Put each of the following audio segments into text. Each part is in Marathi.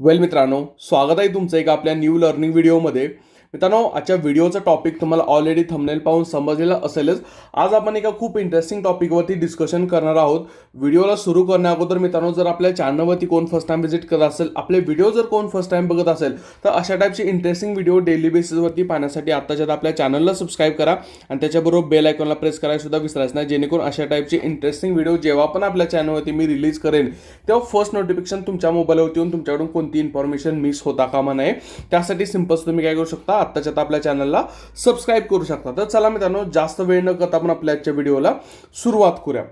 वेल मित्रांनो स्वागत आहे तुमचं एक आपल्या न्यू लर्निंग व्हिडिओमध्ये मित्रांनो आजच्या व्हिडिओचा टॉपिक तुम्हाला ऑलरेडी थंबनेल पाहून समजलेला असेलच. आज आपण एका खूप इंटरेस्टिंग टॉपिकवरती डिस्कशन करणार आहोत. व्हिडिओला सुरू करण्या अगोदर मित्रांनो जर आपल्या चॅनलवरती कोण फर्स्ट टाइम व्हिजिट करत असेल आपले व्हिडिओ जर कोण फर्स्ट टाइम बघत असेल तर अशा टाईपचे इंटरेस्टिंग व्हिडिओ डेली बेसिसवरती पाहण्यासाठी आत्ताच्या आपल्या चॅनलला सबस्क्राईब करा. आणि त्याच्याबरोबर बेल आयकॉनला प्रेस करायला सुद्धा विसरायचं नाही जेणेकरून अशा टाईपचे इंटरेस्टिंग व्हिडिओ जेव्हा पण आपल्या चॅनलवरती मी रिलीज करेन तेव्हा फर्स्ट नोटिफिकेशन तुमच्या मोबाईलवरती येऊन तुमच्याकडून कोणती इन्फॉर्मेशन मिस होता कामा नये. त्यासाठी सिम्पल्स तुम्ही काय करू शकता आत्ताच्या आपल्या चॅनलला सबस्क्राईब करू शकता. तर चला मित्रांनो जास्त वेळ न करता आपण आपल्या आजच्या व्हिडिओला सुरुवात करूया.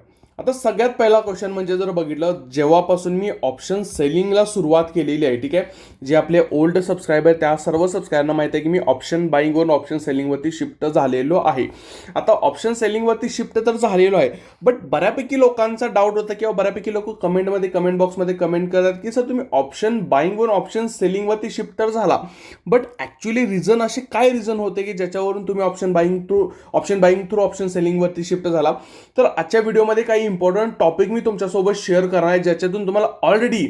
आता सगळ्यात पहिला क्वेश्चन म्हणजे जर बघितलं जेव्हापासून मी ऑप्शन सेलिंगला सुरुवात केलेली आहे ठीक आहे? जे आपले ओल्ड सबस्क्रायबर त्या सर्व सबस्क्रायबरना माहिती आहे की मी ऑप्शन बाईंगवरून ऑप्शन सेलिंगवरती शिफ्ट झालेलो आहे. आता ऑप्शन सेलिंगवरती शिफ्ट तर झालेलो आहे बट बऱ्यापैकी लोकांचा डाऊट होता किंवा बऱ्यापैकी लोक कमेंटमध्ये कमेंट बॉक्समध्ये कमेंट करतात की सर तुम्ही ऑप्शन बाईंगवरून ऑप्शन सेलिंगवरती शिफ्ट तर झाला बट ॲक्च्युली रिझन असे काय रिझन होते की ज्याच्यावरून तुम्ही option buying through option buying through option सेलिंगवरती shift झाला? तर आजच्या व्हिडिओमध्ये काही इम्पॉर्टंट टॉपिक मी तुमच्यासोबत शेअर करणार आहे ज्याच्यातून तुम्हाला ऑलरेडी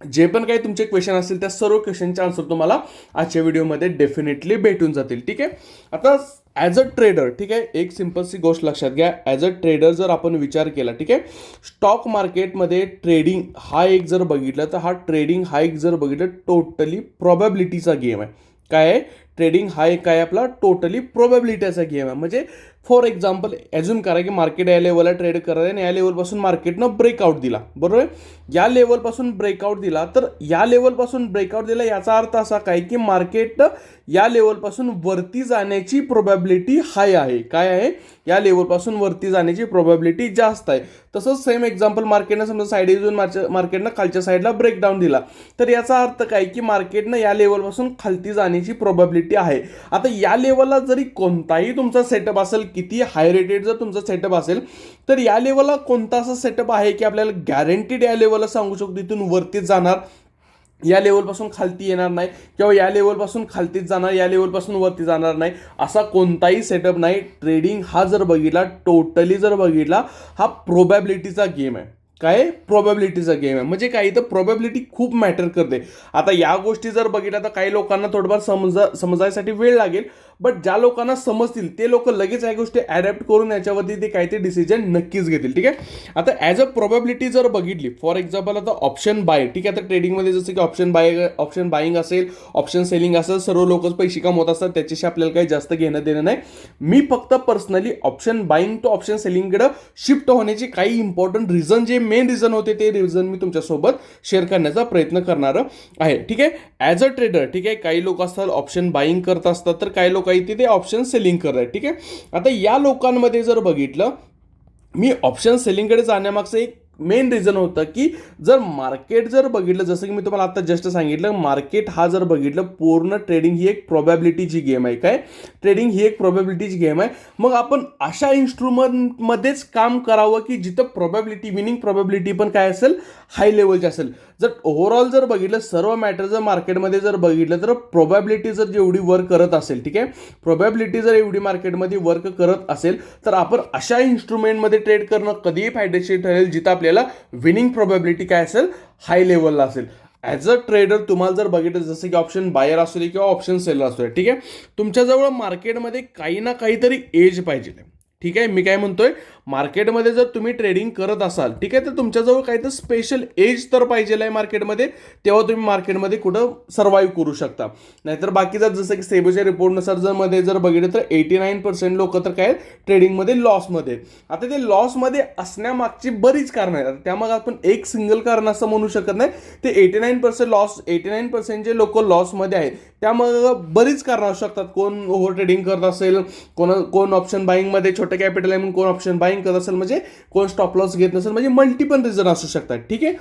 जे पण काही तुमचे क्वेश्चन असतील त्या सर्व क्वेश्चनचे आन्सर तुम्हाला आजच्या व्हिडिओमध्ये डेफिनेटली भेटून जातील ठीक आहे? आता ॲज अ ट्रेडर ठीक आहे? एक सिम्पलची गोष्ट लक्षात घ्या. ॲज अ ट्रेडर जर आपण विचार केला ठीक आहे? स्टॉक मार्केटमध्ये ट्रेडिंग हा एक जर बघितलं तर हा ट्रेडिंग हा एक जर बघितलं टोटली प्रॉबॅबिलिटीचा गेम आहे. काय आहे? ट्रेडिंग हा एक काय आपला? टोटली प्रोबॅबिलिटीचा गेम आहे. म्हणजे फॉर एक्झाम्पल ॲज्युम करा की मार्केट या लेवलला ट्रेड करत आहे आणि या लेवलपासून मार्केटनं ब्रेकआउट दिला. बरोबर आहे? या लेवलपासून ब्रेकआउट दिला तर या लेवलपासून ब्रेकआउट दिला याचा अर्थ असा काय की मार्केट या लेवलपासून वरती जाण्याची प्रोबॅबिलिटी हाय आहे. काय आहे? या लेवलपासून वरती जाण्याची प्रोबॅबिलिटी जास्त आहे. तसंच सेम एक्झाम्पल मार्केटनं समजा साईड येऊन मार्केटनं खालच्या साईडला ब्रेकडाऊन दिला. तर याचा अर्थ काय की मार्केटनं या लेवलपासून खालती जाण्याची प्रोबॅबिलिटी आहे. आता या लेवलला जरी कोणताही तुमचा सेटअप असेल किती हाय रेटेड जर तुमचा सेटअप असेल तर या लेवलला कोणता असा सेटअप आहे की आपल्याला गॅरंटीड या लेवलला सांगू शकतो इथून वरतीच जाणार? या लेवलपासून खालती येणार नाही किंवा या लेवलपासून खालतीच जाणार या लेवलपासून वरती जाणार नाही असा कोणताही सेटअप नाही. ट्रेडिंग हा जर बघितला टोटली जर बघितला हा प्रोबॅबिलिटीचा गेम आहे. काय? प्रोबॅबिलिटीचा गेम आहे. म्हणजे काय? इथं प्रोबॅबिलिटी खूप मॅटर करते. आता या गोष्टी जर बघितल्या तर काही लोकांना थोडंफार समजा समजायसाठी वेळ लागेल. बट ज्या लोकांना समजतील ते लोक लगेच या गोष्टी ॲडॅप्ट करून याच्यावरती ते काही ते डिसिजन नक्कीच घेतील. ठीक आहे? आता ॲज अ प्रोबॅबिलिटी जर बघितली फॉर एक्झाम्पल आता ऑप्शन बाय ठीक आहे? आता ट्रेडिंगमध्ये जसं की ऑप्शन बाय ऑप्शन बाईंग असेल ऑप्शन सेलिंग असेल सर्व लोकच पैसे कमवत असतात. त्याच्याशी आपल्याला काही जास्त घेणं देणं नाही. मी फक्त personally option buying to option सेलिंगकडं shift होण्याची काही इम्पॉर्टंट रिझन जे मेन रिझन होते ते रिझन मी तुमच्यासोबत शेअर करण्याचा प्रयत्न करणार आहे. ठीक आहे? ॲज अ ट्रेडर ठीक आहे? काही लोक असतात ऑप्शन बाईंग करत असतात तर काही लोक इथे ते ऑप्शन सेलिंग करत आहेत. ठीक आहे? आता या लोकांमध्ये जर बघितलं मी ऑप्शन सेलिंगकडे जाण्यामागचं एक मेन रिझन होतं की जर मार्केट जर बघितलं जसं की मी तुम्हाला आता जस्ट सांगितलं मार्केट हा जर बघितलं पूर्ण ट्रेडिंग ही एक प्रॉबॅबिलिटीची गेम आहे. काय? ट्रेडिंग ही एक प्रॉबॅबिलिटीची गेम आहे. मग आपण अशा इन्स्ट्रुमेंटमध्येच काम करावं की जिथं प्रॉबॅबिलिटी विनिंग प्रॉबॅबिलिटी पण काय असेल? हाय लेवलची असेल. जर ओव्हरऑल जर बघितलं सर्व मॅटर जर मार्केटमध्ये जर बघितलं तर प्रोबॅबिलिटी जर जेवढी वर्क करत असेल ठीक आहे? प्रोबॅबिलिटी जर एवढी मार्केटमध्ये वर्क करत असेल तर आपण अशा इन्स्ट्रुमेंटमध्ये ट्रेड करणं कधीही फायदेशीर ठरेल जिथं आपल्याला विनिंग प्रोबॅबिलिटी काय असेल हाय लेवलला असेल. ॲज अ ट्रेडर तुम्हाला जर बघितलं जसं की ऑप्शन बायर असू दे किंवा ऑप्शन सेलर असू दे ठीक आहे? तुमच्याजवळ मार्केटमध्ये काही ना काहीतरी एज पाहिजे. ठीक आहे? मी काय म्हणतोय? मार्केटमध्ये जर तुम्ही ट्रेडिंग करत असाल ठीक आहे तर तुमच्याजवळ काही तर स्पेशल एज तर पाहिजेल आहे मार्केटमध्ये तेव्हा तुम्ही मार्केटमध्ये कुठं सर्वाईव्ह करू शकता. नाहीतर बाकीचा जसं की सेबोच्या रिपोर्टनुसार जर मध्ये जर बघितलं तर एटी नाईन पर्सेंट लोक तर काय ट्रेडिंगमध्ये लॉसमध्ये आता ते लॉसमध्ये असण्यामागची बरीच कारणं आहेत. त्यामागे आपण एक सिंगल कारण असं म्हणू शकत नाही. ते eighty nine percent loss eighty nine percent जे लोक लॉसमध्ये आहेत त्यामग बरीच कारणं असू शकतात. कोण ओव्हर ट्रेडिंग करत असेल कोण कोण ऑप्शन बाईंगमध्ये छोटं कॅपिटल आहे म्हणून कोण ऑप्शन बाईंग करत असेल म्हणजे कोण स्टॉप लॉस घेत नसेल म्हणजे मल्टिपल रिझन असू शकतात. ठीक आहे?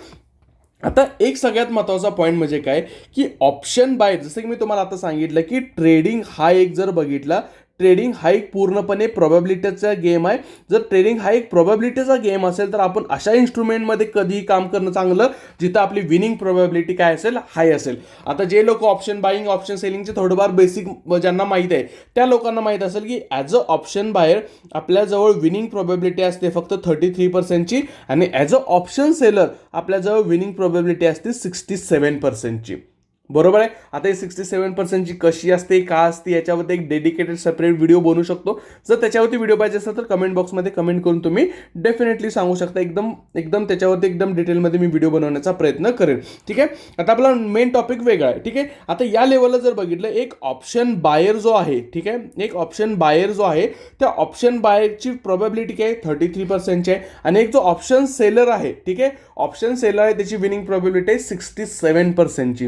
आता एक सगळ्यात महत्त्वाचा पॉईंट म्हणजे काय? की ऑप्शन बाय जसं की मी तुम्हाला आता सांगितलं की ट्रेडिंग हा एक जर बघितला ट्रेडिंग हा एक पूर्णपणे प्रॉबॅबिलिटीचा गेम आहे. जर ट्रेडिंग हा एक प्रॉबॅबिलिटीचा गेम असेल तर आपण अशा इन्स्ट्रुमेंटमध्ये कधीही काम करणं चांगलं जिथं आपली विनिंग प्रॉबॅबिलिटी काय असेल हाय असेल. आता जे लोक ऑप्शन बाईंग ऑप्शन सेलिंगचे थोडंफार बेसिक ज्यांना माहीत आहे त्या लोकांना माहीत असेल की ॲज अ ऑप्शन बाहेर आपल्याजवळ विनिंग प्रॉबॅबिलिटी असते फक्त थर्टी थ्री पर्सेंटची आणि ॲज अ ऑप्शन सेलर आपल्याजवळ विनिंग प्रॉबॅबिलिटी असते सिक्स्टी सेवन पर्सेंटची बरोबर आहे? आता ही सिक्स्टी सेवन पर्सेंटची कशी असते का असते याच्यावरती एक डेडिकेटेड सेपरेट व्हिडिओ बनवू शकतो. जर त्याच्यावरती व्हिडिओ पाहिजे असेल तर कमेंट बॉक्समध्ये कमेंट करून तुम्ही डेफिनेटली सांगू शकता. एकदम एकदम त्याच्यावरती एकदम डिटेलमध्ये मी व्हिडिओ बनवण्याचा प्रयत्न करेन. ठीक आहे? आता आपला मेन टॉपिक वेगळा आहे. ठीक आहे? आता या लेवलला जर बघितलं एक ऑप्शन बायर जो आहे ठीक आहे? एक ऑप्शन बायर जो आहे त्या ऑप्शन बायरची प्रॉबॅबिलिटी काय थर्टी थ्री पर्सेंटची आहे. आणि एक जो ऑप्शन सेलर आहे ठीक आहे? ऑप्शन सेलर आहे त्याची विनिंग प्रॉबिलिटी आहे सिक्स्टी सेवन पर्सेंटची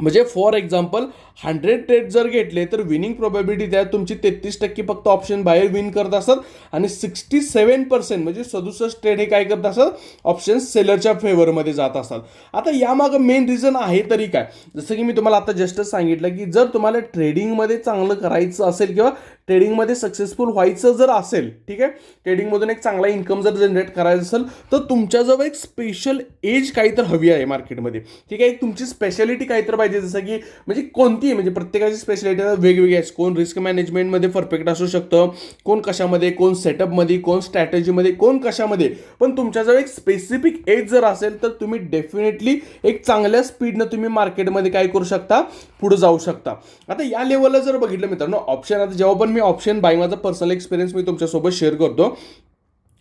म्हणजे फॉर एक्झाम्पल हंड्रेड ट्रेड जर घेतले तर विनिंग प्रोबॅबिलिटी त्यात तुमची तेहतीस टक्के फक्त ऑप्शन बाहेर विन करत असतात आणि सिक्स्टी सेवन पर्सेंट म्हणजे सदुसष्ट ट्रेड हे काय करत असतात ऑप्शन सेलरच्या फेवरमध्ये जात असतात आता यामागं मेन रिझन आहे तरी काय? जसं की मी तुम्हाला आता जस्टच सांगितलं की जर तुम्हाला ट्रेडिंगमध्ये चांगलं करायचं असेल किंवा ट्रेडिंगमध्ये सक्सेसफुल व्हायचं जर असेल ठीक आहे? ट्रेडिंगमधून एक चांगला इन्कम जर जनरेट करायचं असेल तर तुमच्याजवळ एक स्पेशल एज काहीतरी हवी आहे मार्केटमध्ये ठीक आहे? एक तुमची स्पेशालिटी काहीतर पाहिजे जसं की म्हणजे कोणती म्हणजे प्रत्येकाची स्पेशालिटी वेगवेगळी आहे. कोण रिस्क मॅनेजमेंटमध्ये परफेक्ट असू शकतं कोण कशामध्ये कोण सेटअपमध्ये कोण स्ट्रॅटेजीमध्ये कोण कशामध्ये. पण तुमच्याजवळ एक स्पेसिफिक एज जर असेल तर तुम्ही डेफिनेटली एक चांगल्या स्पीडनं तुम्ही मार्केटमध्ये काय करू शकता पुढे जाऊ शकता. आता या लेवलला जर बघितलं मित्रांनो ऑप्शन आता जेव्हा पण मी ऑप्शन बाय माझा पर्सनल एक्सपिरियन्स मी तुमच्यासोबत शेअर करतो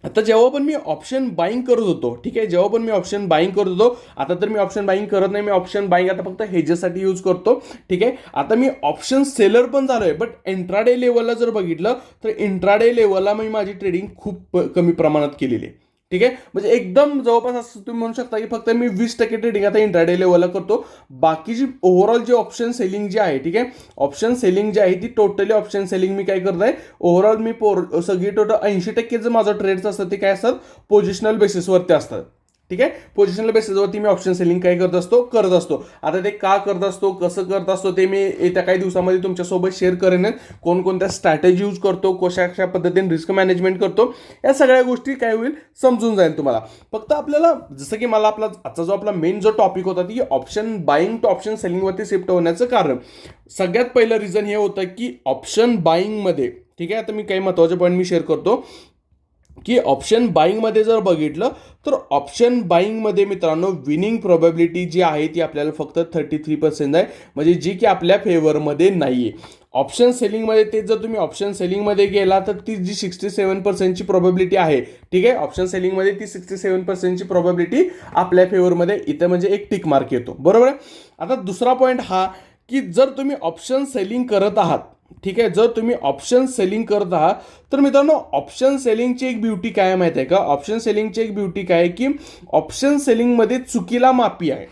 आता जेव्हा पण मी ऑप्शन बाईंग करत होतो ठीक आहे? जेव्हा पण मी ऑप्शन बाईंग करत होतो आता तर मी ऑप्शन बाईंग करत नाही मी ऑप्शन बाईंग आता फक्त हेजेसाठी यूज करतो ठीक आहे? आता मी ऑप्शन सेलर पण झालो आहे बट इंट्राडे लेवलला जर बघितलं तर इंट्राडे लेवलला मी माझी ट्रेडिंग खूप कमी प्रमाणात केलेली आहे. ठीक आहे? म्हणजे एकदम जवळपास असं तुम्ही म्हणू शकता की फक्त मी वीस टक्के ट्रेडिंग आता इंट्राडे लेवलला करतो. बाकीची ओव्हरऑल जी ऑप्शन सेलिंग जी आहे ठीक आहे? ऑप्शन सेलिंग जी आहे ती टोटली ऑप्शन सेलिंग मी काय करत आहे ओव्हरऑल मी पोर सगळी टोटल ऐंशी टक्के जे माझं ट्रेड्स असतात ते काय असतात? पोझिशनल बेसिसवरती असतात. ठीक आहे? पोझिशनल बेसिसवरती मी ऑप्शन सेलिंग काय करत असतो करत असतो. आता ते का करत असतो कसं करत असतो ते मी येत्या काही दिवसामध्ये तुमच्यासोबत शेअर करेन कोणकोणत्या स्ट्रॅटेजी यूज करतो कशा कशा पद्धतीने रिस्क मॅनेजमेंट करतो या सगळ्या गोष्टी काय होईल समजून जाईल तुम्हाला. फक्त आपल्याला जसं की मला आपला आजचा जो आपला मेन जो टॉपिक होता ती ऑप्शन बाईंग टू ऑप्शन सेलिंगवरती शिफ्ट होण्याचं कारण. सगळ्यात पहिलं रिझन हे होतं की ऑप्शन बाईंगमध्ये ठीक आहे? आता मी काही महत्त्वाचे पॉईंट मी शेअर करतो. की ऑप्शन बाईंगमध्ये जर बघितलं तर ऑप्शन बाईंगमध्ये मित्रांनो विनिंग प्रोबॅबिलिटी जी आहे ती आपल्याला फक्त थर्टी थ्री पर्सेंट आहे. म्हणजे जी की आपल्या फेवरमध्ये नाही आहे ऑप्शन सेलिंगमध्ये ते जर तुम्ही ऑप्शन सेलिंगमध्ये गेला तर ती जी सिक्स्टी सेवन पर्सेंटची प्रॉबॅबिलिटी आहे ठीक आहे? ऑप्शन सेलिंगमध्ये ती सिक्स्टी सेवन पर्सेंटची प्रॉबॅबिलिटी आपल्या फेवरमध्ये इथं म्हणजे एक टिक मार्क येतो. बरोबर आहे? आता दुसरा पॉईंट हा की जर तुम्ही ऑप्शन सेलिंग करत आहात ठीक आहे जर तुम्ही ऑप्शन सेलिंग करत आहात तर मित्रांनो ऑप्शन सेलिंगची एक ब्युटी काय माहिती आहे का? ऑप्शन सेलिंगची एक ब्युटी काय आहे की ऑप्शन सेलिंगमध्ये चुकीला माफी आहे.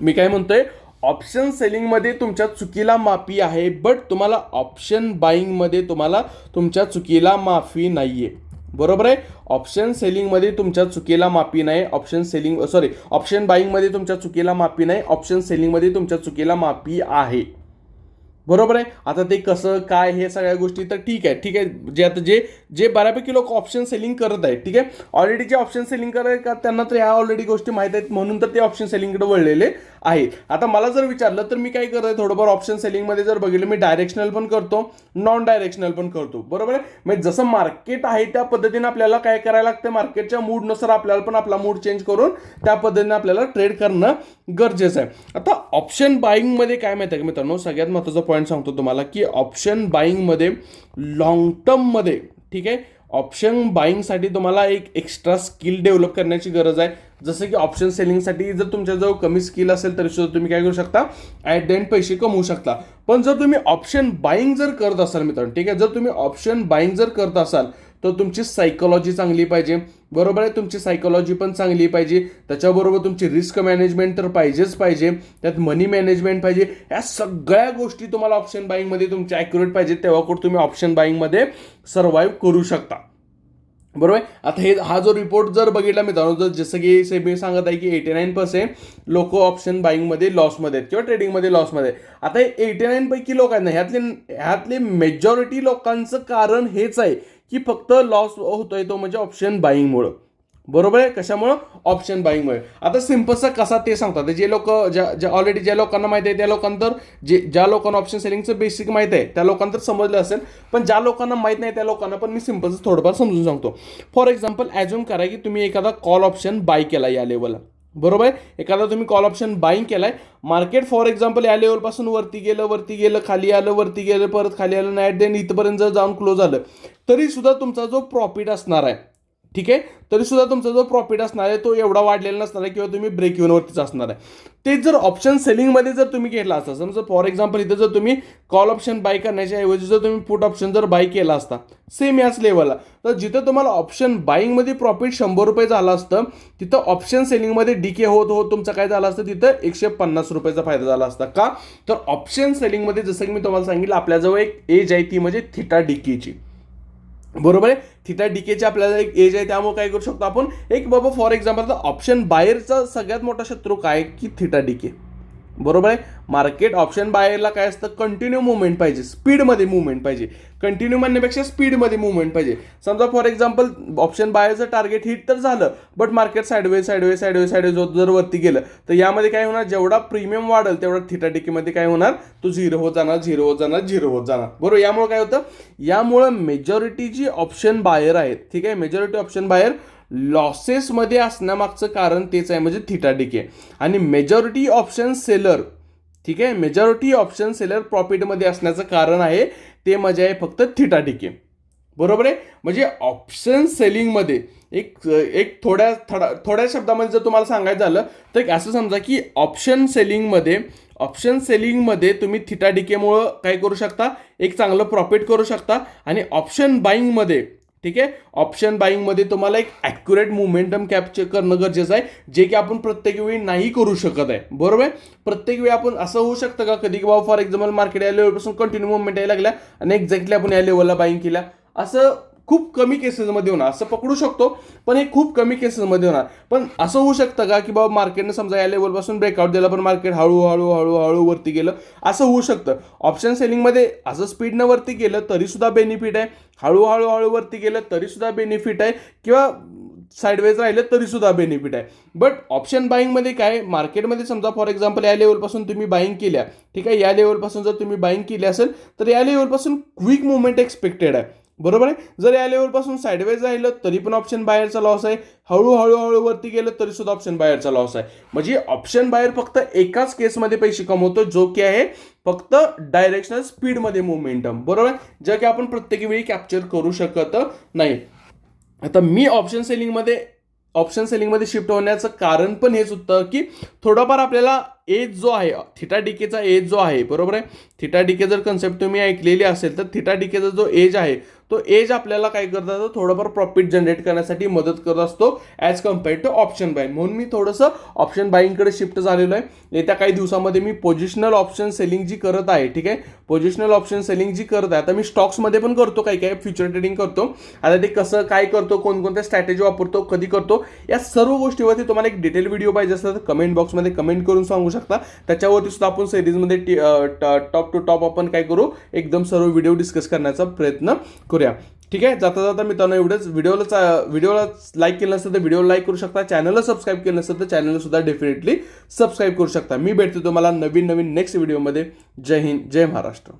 मी काय म्हणतोय? ऑप्शन सेलिंगमध्ये तुमच्या चुकीला माफी आहे बट तुम्हाला ऑप्शन बाईंगमध्ये तुम्हाला तुमच्या चुकीला माफी नाही आहे बरोबर आहे? ऑप्शन सेलिंगमध्ये तुमच्या चुकीला माफी नाही ऑप्शन सेलिंग सॉरी ऑप्शन बाईंगमध्ये तुमच्या चुकीला माफी नाही ऑप्शन सेलिंगमध्ये तुमच्या चुकीला माफी आहे. बरोबर आहे? आता ते कसं काय हे सगळ्या गोष्टी तर ठीक आहे. ठीक आहे जे आता जे जे बऱ्यापैकी लोक ऑप्शन सेलिंग करत आहेत ठीक आहे? ऑलरेडी जे ऑप्शन सेलिंग करत आहेत का त्यांना तर ह्या ऑलरेडी गोष्टी माहीत आहेत म्हणून तर ते ऑप्शन सेलिंगकडे वळलेले. आहेत आता मला जर विचारलं तर मी काय करत आहे थोडंफार ऑप्शन सेलिंगमध्ये जर बघितलं मी डायरेक्शनल पण करतो नॉन डायरेक्शनल पण करतो. बरोबर आहे? म्हणजे जसं मार्केट आहे त्या पद्धतीने आपल्याला काय करायला लागतं मार्केटच्या मूडनुसार आपल्याला पण आपला मूड चेंज करून त्या पद्धतीने आपल्याला ट्रेड करणं गरजेचं आहे. आता ऑप्शन बाईंगमध्ये काय माहिती आहे का मित्रांनो? सगळ्यात महत्त्वाचा पॉईंट सांगतो तुम्हाला की ऑप्शन बाईंगमध्ये लॉंग टर्ममध्ये ठीक आहे? ऑप्शन बाईंगसाठी तुम्हाला एक एक्स्ट्रा स्किल डेव्हलप करण्याची गरज आहे. जसं की ऑप्शन सेलिंगसाठी जर तुमच्याजवळ कमी स्किल असेल तरी सुद्धा तुम्ही काय करू शकता? ॲट डेंट पैसे कमवू शकता. पण जर तुम्ही ऑप्शन बाईंग जर करत असाल मित्रांनो ठीक आहे? जर तुम्ही ऑप्शन बाईंग जर करत असाल तर तुमची सायकोलॉजी चांगली पाहिजे. बरोबर आहे? तुमची सायकोलॉजी पण चांगली पाहिजे. त्याच्याबरोबर तुमची रिस्क मॅनेजमेंट तर पाहिजेच पाहिजे. त्यात मनी मॅनेजमेंट पाहिजे. या सगळ्या गोष्टी तुम्हाला ऑप्शन बाईंगमध्ये तुमच्या ॲक्युरेट पाहिजे तेव्हा कुठं तुम्ही ऑप्शन बाईंगमध्ये सर्वाईव्ह करू शकता. बरोबर आहे आता हे हा जो रिपोर्ट जर बघितला मित्रांनो जर जसं की सेबी सांगत आहे की एटी नाईन पर्सेंट लोक ऑप्शन बाईंगमध्ये लॉसमध्ये आहेत किंवा ट्रेडिंगमध्ये लॉसमध्ये आहेत. आता हे एटी नाईन पैकी लोक आहेत ना ह्यातले ह्यातले मेजॉरिटी लोकांचं कारण हेच आहे की फक्त लॉस होतोय तो म्हणजे ऑप्शन बाईंगमुळं बरोबर आहे? कशामुळं? ऑप्शन बाईंगमुळे आता सिम्पलचा कसा ते सांगतात. जे लोक ज्या ज्या ऑलरेडी ज्या लोकांना माहिती आहे त्या लोकांतर जे ज्या लोकांना ऑप्शन सेलिंगचं बेसिक माहिती आहे त्या लोकांतर समजलं असेल. पण ज्या लोकांना माहीत नाही त्या लोकांना पण मी सिम्पलचं थोडंफार समजून सांगतो. फॉर एक्झाम्पल ॲज्युम करा की तुम्ही एखादा कॉल ऑप्शन बाय केला या लेवलला बरोबर आहे? एखादा तुम्ही कॉल ऑप्शन बाईंग केलाय. मार्केट फॉर एक्झाम्पल या लेवलपासून वरती गेलं वरती गेलं खाली आलं वरती गेलं परत खाली आलं नाईट देन इथपर्यंत जर जाऊन क्लोज आलं तरी सुद्धा तुमचा जो प्रॉफिट असणार आहे ठीक आहे? तरी सुद्धा तुमचा जो प्रॉफिट असणार आहे तो एवढा वाढलेला नसणार आहे किंवा तुम्ही ब्रेक इव्हनवरतीच असणार आहे. ते जर ऑप्शन सेलिंगमध्ये जर तुम्ही घेतला असता समजा फॉर एक्झाम्पल इथं जर तुम्ही कॉल ऑप्शन बाय करण्याच्या ऐवजी जर तुम्ही पुट ऑप्शन जर बाय केला असता सेम याच लेवलला तर जिथं तुम्हाला ऑप्शन बाईंगमध्ये प्रॉफिट शंभर रुपये झालं असतं तिथं ऑप्शन सेलिंगमध्ये डीके होत होत तुमचं काय झालं असतं तिथं एकशे पन्नास रुपयाचा फायदा झाला असता. का? तर ऑप्शन सेलिंगमध्ये जसं की मी तुम्हाला सांगितलं आपल्याजवळ एक एज आहे ती म्हणजे थिटा डीकेची बरोबर आहे? थिटा डीकेची आपल्याला एक एज आहे त्यामुळे काय करू शकतो आपण? एक बाबा फॉर एक्झाम्पल ऑप्शन बाहेरचा सगळ्यात मोठा शत्रू काय? की थिटा डीके बरोबर आहे? मार्केट ऑप्शन बायरला काय असतं? कंटिन्यू मुवमेंट पाहिजे. स्पीडमध्ये मुवमेंट पाहिजे. कंटिन्यू म्हणण्यापेक्षा स्पीडमध्ये मुवमेंट पाहिजे. समजा फॉर एक्झाम्पल ऑप्शन बायरचं टार्गेट हिट तर झालं बट मार्केट साईडवे साईडवे साईडवे साईडवे जर वरती गेलं तर यामध्ये काय होणार? जेवढा प्रीमियम वाढेल तेवढा थिटा टिकीमध्ये काय होणार? तो झिरो होत जाणार झिरो होत जाणार झिरो होत जाणार. बरोबर? यामुळे काय होतं? यामुळं मेजॉरिटी जी ऑप्शन बायर आहेत ठीक आहे? मेजॉरिटी ऑप्शन बायर लॉसेसमध्ये असण्यामागचं कारण तेच आहे म्हणजे थिटा डिके आणि मेजॉरिटी ऑप्शन सेलर ठीक आहे? मेजॉरिटी ऑप्शन सेलर प्रॉफिटमध्ये असण्याचं कारण आहे ते म्हणजे आहे फक्त थिटा डिके बरोबर आहे? म्हणजे ऑप्शन सेलिंगमध्ये एक एक थोड्या थोड्या थोड्या शब्दामध्ये जर तुम्हाला सांगायचं झालं तर एक असं समजा की ऑप्शन सेलिंगमध्ये ऑप्शन सेलिंगमध्ये तुम्ही थिटा डिकेमुळं काय करू शकता? एक चांगलं प्रॉफिट करू शकता. आणि ऑप्शन बाईंगमध्ये ठीक आहे? ऑप्शन बाईंगमध्ये तुम्हाला एक ॲक्युरेट मुवमेंटम कॅप्चर करणं गरजेचं आहे जे की आपण प्रत्येक वेळी नाही करू शकत आहे. बरोबर? आहे प्रत्येक वेळी आपण असं होऊ शकतं का? कधी की बाबा फॉर एक्झाम्पल मार्केट या लेवलपासून कंटिन्यू मुवमेंट यायला लागल्या आणि एक्झॅक्टली आपण या लेवलला बाईंग केल्या. असं खूप कमी केसेसमध्ये होणार. असं पकडू शकतो पण हे खूप कमी केसेसमध्ये होणार. पण असं होऊ शकतं का की बाबा मार्केटनं समजा या लेवलपासून ब्रेकआउट दिला पण मार्केट हळूहळू हळूहळू वरती गेलं? असं होऊ शकतं. ऑप्शन सेलिंगमध्ये असं स्पीडनं वरती गेलं तरीसुद्धा बेनिफिट आहे. हळूहळू हळू वरती गेलं तरीसुद्धा बेनिफिट आहे. किंवा साईडवेज राहिलं तरीसुद्धा बेनिफिट आहे. बट ऑप्शन बाईंगमध्ये काय मार्केटमध्ये समजा फॉर एक्झाम्पल या लेवलपासून तुम्ही बाईंग केल्या. ठीक आहे? या लेवलपासून जर तुम्ही बाईंग केली असेल तर या लेवलपासून क्विक मुवमेंट एक्सपेक्टेड आहे. बरोबर आहे? जर या लेवलपासून साईडवेज राहिलं तरी पण ऑप्शन बाहेरचा लॉस आहे. हळूहळू हळू वरती गेलं तरी सुद्धा ऑप्शन बाहेरचा लॉस आहे. म्हणजे ऑप्शन बाहेर फक्त एकाच केसमध्ये पैसे कमवतो जो की आहे फक्त डायरेक्शनल स्पीडमध्ये मुवमेंटम बरोबर आहे? जे की आपण प्रत्येक वेळी कॅप्चर करू शकत नाही. आता मी ऑप्शन सेलिंगमध्ये ऑप्शन सेलिंगमध्ये शिफ्ट होण्याचं कारण पण हेच होतं की थोडंफार आपल्याला एज जो आहे थिटा डीकेचा एज जो आहे बरोबर आहे? थिटा डीके जर कन्सेप्ट तुम्ही ऐकलेली असेल तर थिटा डिकेचा जो एज आहे तो एज आपल्याला काय करत असतो? थोडंफार प्रॉफिट जनरेट करण्यासाठी मदत करत असतो as compared to option buy म्हणून मी थोडंसं ऑप्शन बाईंगकडे शिफ्ट झालेलो आहे. येत्या काही दिवसामध्ये मी पोझिशनल ऑप्शन सेलिंग जी करत आहे ठीक आहे? पोझिशनल ऑप्शन सेलिंग जी करत आहे आता मी स्टॉक्समध्ये पण करतो काही काही फ्युचर ट्रेडिंग करतो. आता ते कसं काय करतो कोणकोणत्या स्ट्रॅटेजी वापरतो कधी करतो या सर्व गोष्टीवरती तुम्हाला एक डिटेल व्हिडिओ पाहिजे असेल तर कमेंट बॉक्समध्ये कमेंट करून सांगू शकता. त्याच्यावरती सुद्धा आपण सिरीजमध्ये टॉप टू टॉप आपण काय करू? एकदम सर्व व्हिडिओ डिस्कस करण्याचा प्रयत्न करूया. ठीक आहे? जाता जाता मित्रांनो एवढंच. व्हिडिओला व्हिडिओला लाईक केलं नसेल तर व्हिडिओला लाईक करू शकता. चॅनलला सबस्क्राईब केलं नसेल तर चॅनलला सुद्धा डेफिनेटली सबस्क्राईब करू शकता. मी भेटतो तुम्हाला नवीन नवीन नेक्स्ट व्हिडिओमध्ये जय हिंद जय महाराष्ट्र.